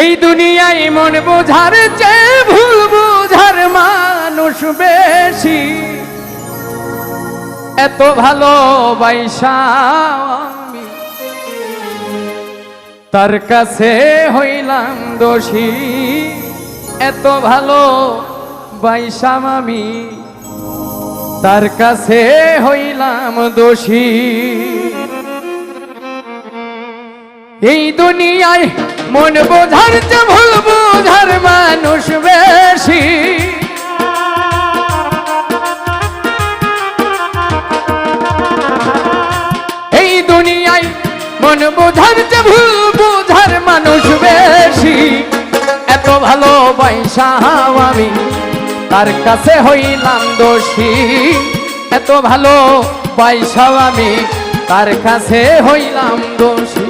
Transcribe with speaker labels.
Speaker 1: এই দুনিয়ায় মন বোঝার চেয়ে ভুল বোঝার মানুষ বেশি। এত ভালো আমি তার কাছে হইলাম দোষী। এত ভালো বাইসাম আমি তার কাছে হইলাম দোষী। এই দুনিয়ায় মন বোঝার যে ভুল বোঝার মানুষ বেশি। এই দুনিয়ায় মন বোঝার যে ভুল বোঝার মানুষ বেশি। এত ভালো পয়সাও আমি, তার কাছে হইলাম দোষী। এত ভালো পয়সাও আমি, তার কাছে হইলাম দোষী।